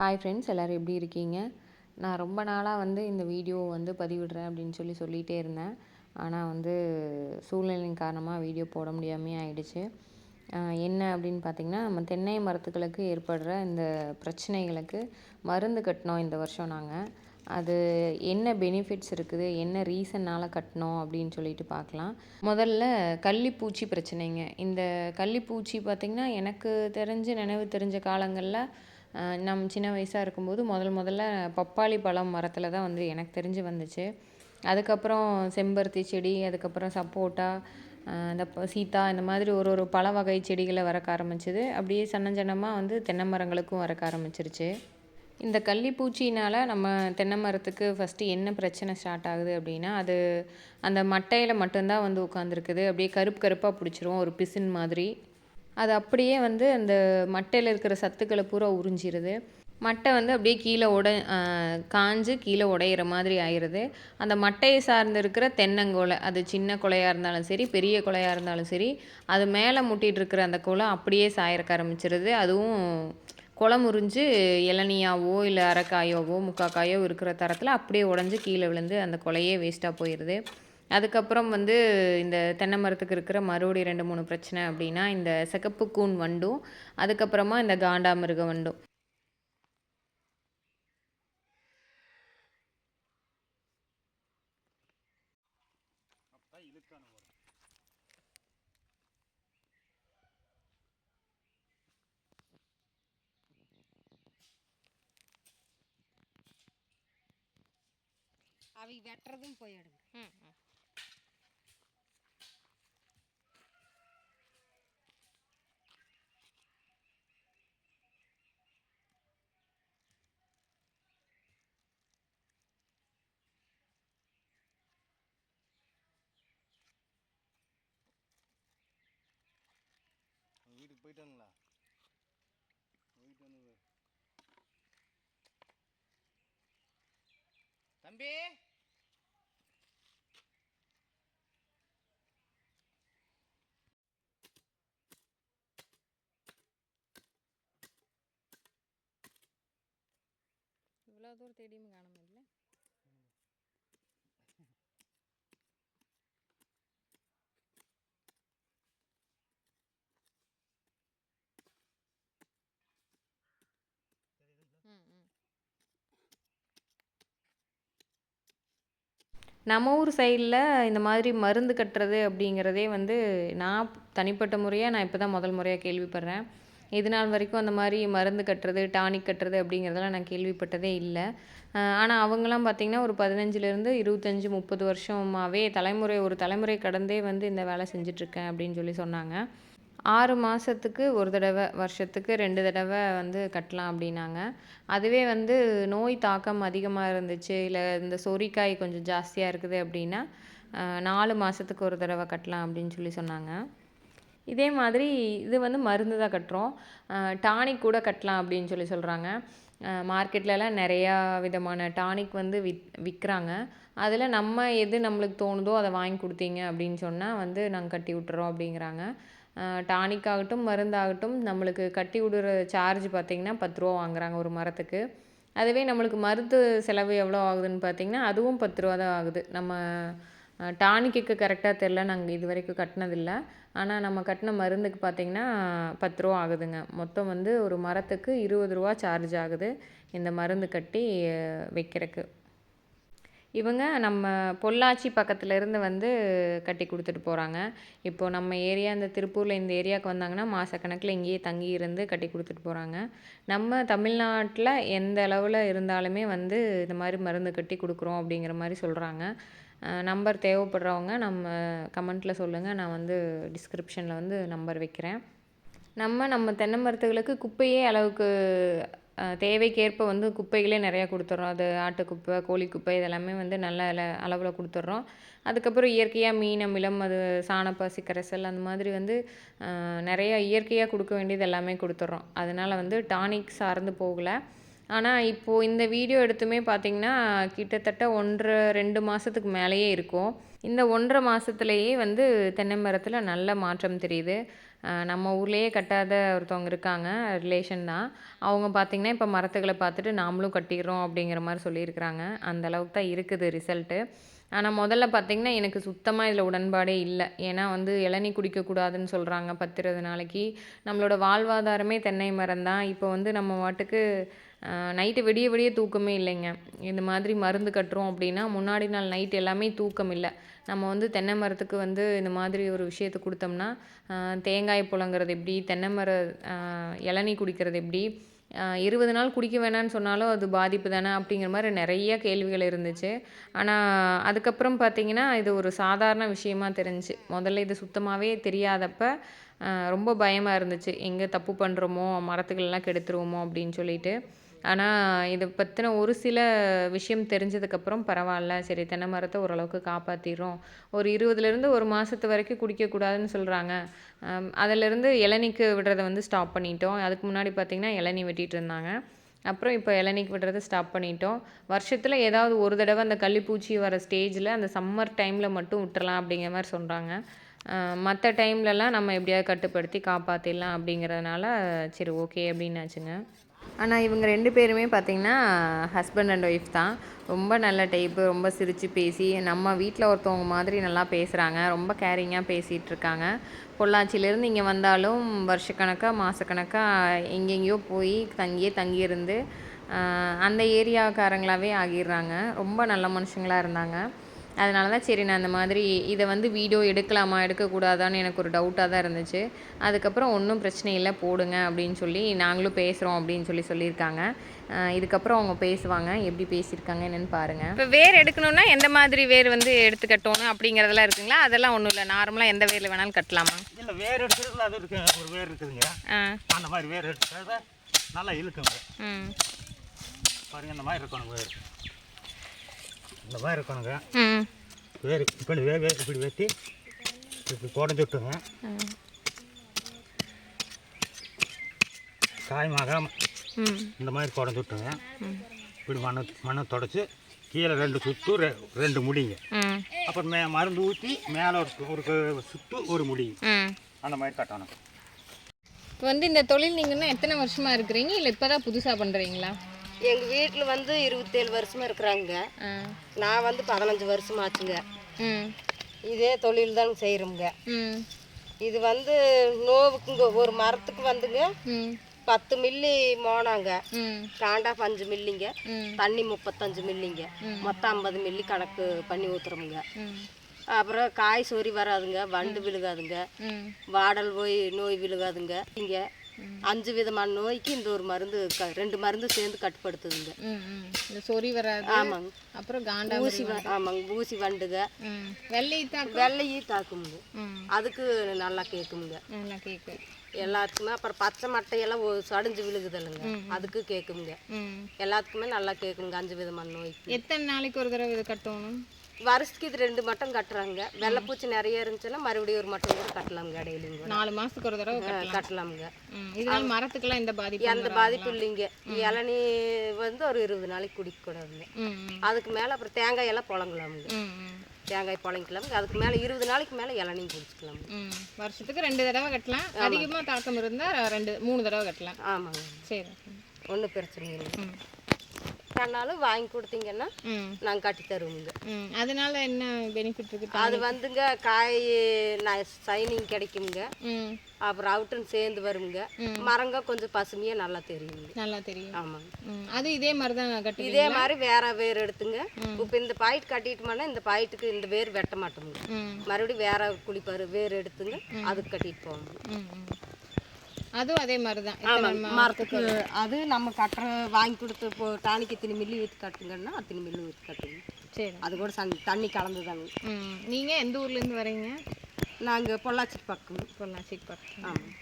Hi friends எல்லோரும் எப்படி இருக்கீங்க? நான் ரொம்ப நாளாக வந்து இந்த வீடியோ வந்து பதிவிடுறேன் அப்படின்னு சொல்லி சொல்லிகிட்டே இருந்தேன். ஆனால் வந்து சூழ்நிலையின் காரணமாக வீடியோ போட முடியாமே ஆயிடுச்சு. என்ன அப்படின்னு பார்த்திங்கன்னா நம்ம தென்னை மரத்துக்களுக்கு ஏற்படுற இந்த பிரச்சனைகளுக்கு மருந்து கட்டினோம் இந்த வருஷம் நாங்கள் அது என்ன பெனிஃபிட்ஸ் இருக்குது? என்ன ரீசன்னால் கட்டினோம் அப்படின்னு சொல்லிட்டு பார்க்கலாம் முதல்ல கள்ளிப்பூச்சி பிரச்சனைங்க. இந்த கள்ளிப்பூச்சி பார்த்திங்கன்னா எனக்கு தெரிஞ்சு நினைவு தெரிஞ்ச காலங்களில் நம் சின்ன வயசாக இருக்கும்போது முதல் முதல்ல பப்பாளி பழம் மரத்தில் தான் வந்து எனக்கு தெரிஞ்சு வந்துச்சு. அதுக்கப்புறம் செம்பருத்தி செடி அதுக்கப்புறம் சப்போட்டா இந்த சீத்தா இந்த மாதிரி ஒரு ஒரு பழ வகை செடிகளை வரக்க ஆரம்பிச்சிது. அப்படியே சன்ன சன்னமாக வந்து தென்னை மரங்களுக்கும் வரக்க ஆரம்பிச்சிருச்சு. இந்த கள்ளிப்பூச்சினால் நம்ம தென்னை மரத்துக்கு ஃபஸ்ட்டு என்ன பிரச்சனை ஸ்டார்ட் ஆகுது அப்படின்னா அது அந்த மட்டையில் மட்டும்தான் வந்து உட்காந்துருக்குது அப்படியே கருப்பு கருப்பாக பிடிச்சிரும். ஒரு பிசின் மாதிரி. அது அப்படியே வந்து அந்த மட்டையில் இருக்கிற சத்துக்களை பூரா உறிஞ்சிருது. மட்டை வந்து அப்படியே கீழே உட காஞ்சு கீழே உடையிற மாதிரி ஆயிடுது அந்த மட்டையை சார்ந்து இருக்கிற தென்னங்கொலை அது சின்ன கொலையாக இருந்தாலும் சரி பெரிய கொலையாக இருந்தாலும் சரி அது மேலே முட்டிகிட்டு இருக்கிற அந்த கொலை அப்படியே சாயறக்க ஆரம்பிச்சிருது. அதுவும் குளம் முறிஞ்சு இளநியாவோ இல்லை அரைக்காயோவோ முக்காக்காயோ இருக்கிற தரத்தில் அப்படியே உடஞ்சி கீழே விழுந்து அந்த கொலையே வேஸ்ட்டாக போயிடுது அதுக்கப்புறம் வந்து இந்த தென்னை மரத்துக்கு இருக்கிற மறுபடி ரெண்டு மூணு பிரச்சனை அப்படின்னா இந்த சிகப்பு கூன் வண்டும் அதுக்கப்புறமா இந்த காண்டாமிருக வண்டும். அவை வெட்டுறதும் போயிடுங்க ம் ம். போயிட்டானுங்களா போயிட்டானுங்க தம்பி! இவ்வளோ தூரம் தேடியும் காண நம்ம ஊர் சைடில் இந்த மாதிரி மருந்து கட்டுறது அப்படிங்கிறதே வந்து நான் தனிப்பட்ட முறையாக நான் இப்போ தான் முதல் முறையாக கேள்விப்படுறேன். இது நாள் வரைக்கும் அந்த மாதிரி மருந்து கட்டுறது டானிக் கட்டுறது அப்படிங்கிறதெல்லாம் நான் கேள்விப்பட்டதே இல்லை. ஆனால் அவங்களாம் பார்த்திங்கன்னா ஒரு பதினஞ்சுலேருந்து இருபத்தஞ்சி முப்பது வருஷமாகவே தலைமுறை ஒரு தலைமுறை கடந்தே வந்து இந்த வேலை செஞ்சிட்ருக்கேன் அப்படின்னு சொல்லி சொன்னாங்க. ஆறு மாதத்துக்கு ஒரு தடவை வருஷத்துக்கு ரெண்டு தடவை வந்து கட்டலாம் அப்படின்னாங்க. அதுவே வந்து நோய் தாக்கம் அதிகமாக இருந்துச்சு. இல்லை இந்த சொரிக்காய் கொஞ்சம் ஜாஸ்தியாக இருக்குது அப்படின்னா நாலு மாதத்துக்கு ஒரு தடவை கட்டலாம் அப்படின்னு சொல்லி சொன்னாங்க. இதே மாதிரி இது வந்து மருந்து தான் கட்டுறோம். டானிக் கூட கட்டலாம் அப்படின்னு சொல்லி சொல்கிறாங்க மார்க்கெட்லலாம் நிறையா விதமான டானிக் வந்து வித் விற்கிறாங்க அதில் நம்ம எது நம்மளுக்கு தோணுதோ அதை வாங்கி கொடுத்தீங்க அப்படின்னு சொன்னால் வந்து நாங்கள் கட்டி விட்டுறோம் அப்படிங்கிறாங்க. டானிக் ஆகட்டும் மருந்தாகட்டும் நம்மளுக்கு கட்டி விடுற சார்ஜ் பார்த்திங்கன்னா பத்து ரூபா வாங்குறாங்க ஒரு மரத்துக்கு. அதுவே நம்மளுக்கு மருந்து செலவு எவ்வளோ ஆகுதுன்னு பார்த்திங்கன்னா அதுவும் பத்து ரூபா தான் ஆகுது. நம்ம டானிக்கு கரெக்டாக தெரில நாங்கள் இது வரைக்கும் கட்டினதில்லை. ஆனால் நம்ம கட்டின மருந்துக்கு பார்த்திங்கன்னா பத்து ரூபா ஆகுதுங்க. மொத்தம் வந்து ஒரு மரத்துக்கு இருபது ரூபா சார்ஜ் ஆகுது. இந்த மருந்து கட்டி வைக்கிறக்கு இவங்க நம்ம பொள்ளாச்சி பக்கத்தில் இருந்து வந்து கட்டி கொடுத்துட்டு போகிறாங்க இப்போது நம்ம ஏரியா இந்த திருப்பூரில் இந்த ஏரியாவுக்கு வந்தாங்கன்னா மாதக்கணக்கில் இங்கேயே தங்கி இருந்து கட்டி கொடுத்துட்டு போகிறாங்க நம்ம தமிழ்நாட்டில் எந்த அளவில் இருந்தாலுமே வந்து இந்த மாதிரி மருந்து கட்டி கொடுக்குறோம் அப்படிங்கிற மாதிரி சொல்கிறாங்க நம்பர் தேவைப்படுறவங்க நம்ம கமெண்ட்டில் சொல்லுங்கள் நான் வந்து டிஸ்கிரிப்ஷனில் வந்து நம்பர் வைக்கிறேன். நம்ம நம்ம தென்னை மரத்துகளுக்கு குப்பையே அளவுக்கு தேவைக்கேற்ப வந்து குப்பைகளே நிறையா கொடுத்துட்றோம் அது ஆட்டுக்குப்பை கோழிக்குப்பை இதெல்லாமே வந்து நல்ல அளவில் கொடுத்துட்றோம் அதுக்கப்புறம் இயற்கையாக மீன் அமிலம் அது சாணப்பாசி கரைசல் அந்த மாதிரி வந்து நிறையா இயற்கையாக கொடுக்க வேண்டியது எல்லாமே கொடுத்துட்றோம் அதனால் வந்து டானிக் சார்ந்து போகலை. ஆனால் இப்போது இந்த வீடியோ எடுத்துமே பார்த்திங்கன்னா கிட்டத்தட்ட ஒன்றரை ரெண்டு மாதத்துக்கு மேலேயே இருக்கும். இந்த ஒன்றரை மாதத்துலேயே வந்து தென்னை மரத்தில் நல்ல மாற்றம் தெரியுது. நம்ம ஊர்லேயே கட்டாத ஒருத்தவங்க இருக்காங்க ரிலேஷன் தான். அவங்க பார்த்திங்கன்னா இப்போ மரத்துகளை பார்த்துட்டு நாமளும் கட்டிடுறோம் அப்படிங்கிற மாதிரி சொல்லியிருக்கிறாங்க. அந்த அளவுக்கு தான் இருக்குது ரிசல்ட்டு ஆனால் முதல்ல பார்த்திங்கன்னா எனக்கு சுத்தமாக இதில் உடன்பாடே இல்லை. ஏன்னா வந்து இளநீ குடிக்கக்கூடாதுன்னு சொல்கிறாங்க பத்து இருபது நாளைக்கு நம்மளோட வாழ்வாதாரமே தென்னை மரம் தான். இப்போ வந்து நம்ம வாட்டுக்கு நைட்டு விடிய விடிய தூக்கமே இல்லைங்க. இந்த மாதிரி மருந்து கட்டுறோம் அப்படின்னா முன்னாடி நாள் நைட் எல்லாமே தூக்கம் இல்லை. நம்ம வந்து தென்னை மரத்துக்கு வந்து இந்த மாதிரி ஒரு விஷயத்தை கொடுத்தோம்னா தேங்காய் புழங்குறது எப்படி தென்னை மர இளநீ குடிக்கிறது எப்படி இருபது நாள் குடிக்க வேணாம்னு சொன்னாலும் அது பாதிப்பு தானே அப்படிங்கிற மாதிரி நிறைய கேள்விகள் இருந்துச்சு. ஆனால் அதுக்கப்புறம் பார்த்தீங்கன்னா இது ஒரு சாதாரண விஷயமா தெரிஞ்சுச்சு முதல்ல இது சுத்தமாகவே தெரியாதப்ப ரொம்ப பயமாக இருந்துச்சு. எங்கே தப்பு பண்ணுறோமோ மரத்துகளெல்லாம் கெடுத்துருவோமோ அப்படின்னு சொல்லிட்டு. ஆனால் இதை பற்றின ஒரு சில விஷயம் தெரிஞ்சதுக்கப்புறம் பரவாயில்ல. சரி தென்னை மரத்தை ஓரளவுக்கு காப்பாற்றிடுறோம் ஒரு இருபதுலேருந்து ஒரு மாதத்து வரைக்கும் குடிக்கக்கூடாதுன்னு சொல்கிறாங்க அதிலேருந்து இளநீக்கு விடுறதை வந்து ஸ்டாப் பண்ணிட்டோம். அதுக்கு முன்னாடி பார்த்திங்கன்னா இளநீ வெட்டிகிட்டு இருந்தாங்க. அப்புறம் இப்போ இளநீக்கு விடுறதை ஸ்டாப் பண்ணிட்டோம். வருஷத்தில் ஏதாவது ஒரு தடவை அந்த கள்ளிப்பூச்சி வர ஸ்டேஜில் அந்த சம்மர் டைமில் மட்டும் விட்டுறலாம் அப்படிங்கிற மாதிரி சொல்கிறாங்க மற்ற டைம்லலாம் நம்ம எப்படியாவது கட்டுப்படுத்தி காப்பாற்றிடலாம் அப்படிங்கிறதுனால சரி ஓகே அப்படின்னாச்சுங்க. ஆனால் இவங்க ரெண்டு பேருமே பார்த்திங்கன்னா ஹஸ்பண்ட் அண்ட் ஒய்ஃப் தான். ரொம்ப நல்ல டைப்பு ரொம்ப சிரித்து பேசி நம்ம வீட்டில் ஒருத்தவங்க மாதிரி நல்லா பேசுகிறாங்க ரொம்ப கேரிங்காக பேசிகிட்டு இருக்காங்க பொள்ளாச்சியிலேருந்து இங்கே வந்தாலும் வருஷக்கணக்காக மாதக்கணக்காக எங்கெங்கேயோ போய் தங்கியே தங்கியிருந்து அந்த ஏரியாக்காரங்களாகவே ஆகிடுறாங்க. ரொம்ப நல்ல மனுஷங்களாக இருந்தாங்க. அதனால தான் சரி நான் அந்த மாதிரி இதை வந்து வீடியோ எடுக்கலாமா எடுக்கக்கூடாதான்னு எனக்கு ஒரு டவுட்டாக தான் இருந்துச்சு. அதுக்கப்புறம் ஒன்றும் பிரச்சனை இல்லை போடுங்க அப்படின்னு சொல்லி நாங்களும் பேசுகிறோம் அப்படின்னு சொல்லி சொல்லியிருக்காங்க. இதுக்கப்புறம் அவங்க பேசுவாங்க எப்படி பேசியிருக்காங்க என்னன்னு பாருங்கள் இப்போ வேர் எடுக்கணும்னா எந்த மாதிரி வேர் வந்து எடுத்து கட்டணும் அப்படிங்கிறதெல்லாம் இருக்குங்களா? அதெல்லாம் ஒன்றும் இல்லை நார்மலாக எந்த வேரில் வேணாலும் கட்டலாமா? இல்லை வேர் எடுக்கிறதுல அது இருக்கு ஒரு வேர் இருக்குதுங்க. ஆ. அந்த மாதிரி வேர் எடுக்கிறத நல்லா இழுக்குங்க ம். பாருங்க இந்த மாதிரி இருக்கணும் வேர். இந்த மாதிரி இருக்கணுங்க. ம். வேர் இப்படி வே வேர் இப்படி வெட்டி இப்படி குடஞ்சி விட்டுங்க காயமாகாம ம். இந்த மாதிரி குடஞ்சி விட்டுங்க இப்படி மண்ணை மண்ணை தொடச்சி கீழே ரெண்டு சுத்து ரெ ரெண்டு முடிங்க. ம். அப்புறம் மே மருந்து ஊற்றி மேலே ஒரு ஒரு சுத்து ஒரு முடிங்க ம். அந்த மாதிரி கட்டணும். இப்போ வந்து இந்த தொழில் நீங்கன்னா எத்தனை வருஷமாக இருக்கிறீங்க? இல்லை இப்போ தான் புதுசாக பண்ணுறீங்களா எங்கள் வீட்டில் வந்து இருபத்தேழு வருஷமா இருக்கிறாங்க. நான் வந்து பதினஞ்சு வருஷம் ஆச்சுங்க இதே தொழில் தான் செய்கிறோங்க இது வந்து நோவுக்குங்க ஒரு மரத்துக்கு வந்துங்க பத்து மில்லி மோனாங்க. காண்டா அஞ்சு மில்லிங்க. தண்ணி முப்பத்தஞ்சு மில்லிங்க. மொத்தம் ஐம்பது மில்லி கணக்கு பண்ணி ஊற்றுறோமுங்க ம். அப்புறம் காய் சொறி வராதுங்க வண்டு விழுகாதுங்க. வாடல் போய் நோய் விழுகாதுங்க. இங்கே அஞ்சு விதமான நோய்க்கு இந்த ஒரு மருந்து ரெண்டு மருந்து சேர்ந்து கட்டுப்படுத்துதுங்க. இந்த சொறி வராது ஆமாங்க. அப்புறம் காண்டா ஊசி ஆமாங்க ஊசி வண்டுங்க ம். வெள்ளை தாக்கு வெள்ளையும் தாக்குமுங்க. அதுக்கு நல்லா கேட்குமுங்க நல்லா கேக்கு. எல்லாத்துக்குமே அப்புறம் பச்சை மட்டையெல்லாம் சடிஞ்சு விழுகுதில்லைங்க. அதுக்கு கேட்குமுங்க ம். எல்லாத்துக்குமே நல்லா கேட்குங்க அஞ்சு விதமான நோய்க்கு. எத்தனை நாளைக்கு ஒரு தடவை இது கட்டணும்? வருஷத்துக்கு இது ரெண்டு மட்டம் கட்டுறாங்க. வெள்ளைப்பூச்சி நிறைய இருந்துச்சுன்னா மறுபடியும் ஒரு மட்டம் கூட கட்டலாமுங்க இடையிலிங்க நாலு மாதத்துக்கு ஒரு தடவை கட்டலாம் கட்டலாமுங்க. இதனால மரத்துக்கெல்லாம் எந்த பாதிப்பு எந்த பாதிப்பும் இல்லைங்க. இளநீ வந்து ஒரு இருபது நாளைக்கு குடிக்கக்கூடாதுங்க அதுக்கு மேலே அப்புறம் தேங்காய் எல்லாம் புழங்கலாமுங்க. தேங்காய் புழங்கிக்கலாமுங்க. அதுக்கு மேலே இருபது நாளைக்கு மேலே இளநீ குடிச்சிக்கலாமுங்க. ம் வருஷத்துக்கு ரெண்டு தடவை கட்டலாம். அதிகமாக தாக்கம் இருந்தால் ரெண்டு மூணு தடவை கட்டலாம். ஆமாங்க. சரி. ஒன்றும் பிரச்சனை இல்லை ம் கண்ணாலும் வாங்கி கொடுத்தீங்கன்னா நாங்கள் கட்டி தருவோங்க அதனால என்ன பெனிஃபிட் இருக்கு? அது வந்துங்க காய் சைனிங் கிடைக்குங்க அப்புறம் அவுட்டுன்னு சேர்ந்து வருங்க மரங்க கொஞ்சம் பசுமையாக நல்லா தெரியுங்க நல்லா தெரியும். ஆமாங்க அது இதே மாதிரி தான் கட்டி இதே மாதிரி வேற வேர் எடுத்துங்க. இப்போ இந்த பாயிண்ட் கட்டிட்டோம்னா இந்த பாயிண்ட்டுக்கு இந்த வேர் வெட்ட மாட்டோங்க மறுபடியும் வேற குளிப்பாரு வேர் எடுத்துங்க. அதுக்கு கட்டிட்டு போவோங்க ம் ம். அதுவும் அதே மாதிரி தான் மரத்துக்கு. அது நம்ம கட்டுற வாங்கி கொடுத்து இப்போ டானிக்கு இத்தனை மில்லி ஊற்றி கட்டுங்கன்னா அத்தனை மில்லி ஊற்றி கட்டுங்க. சரி. அது கூட சன் தண்ணி கலந்து தாங்க. நீங்கள் எந்த ஊர்லேருந்து வரீங்க? நாங்கள் பொள்ளாச்சி பக்கம். பொள்ளாச்சிக்கு பக்கம். ஆமாம்.